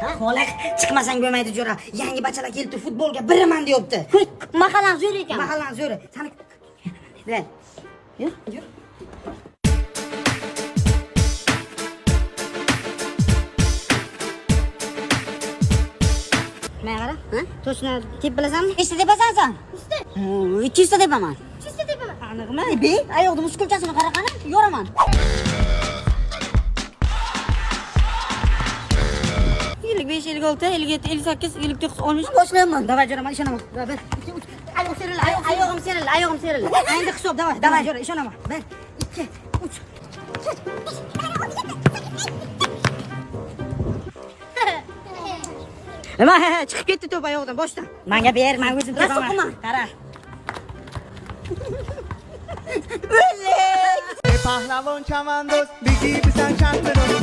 Xolaq, chiqmasang bo'lmaydi jo'ra. Yangi bachalar kelibdi, futbolga biraman deyapti. Mahallang zo'r ekan. Mahallan zo'ri. Sani Ver. Yur. Yur. Men qara. Ha? Toshni Tep bilasanmi? Nechta tepasan sen? Hmm, 200 ta tepaman. Chista tepaman. Aniqmi? Be, oyoqni muskulchasini qara qani, yoraman. 55, 56, 57, 58, 59, 13. Boş lan Dava canım hadi şuna bak. Ben. Ayağım seyrel, ayağım seyrel, ayağım seyrel. Ayağım kısop dava. Dava canım şuna bak. Ben. 2, 3. Nima chiqib ketdi to'p oyog'idan boshdan. Menga ber, men o'zim to'paman. Qara. E, Pahlavan chamandoz, bigi bizan chandroz,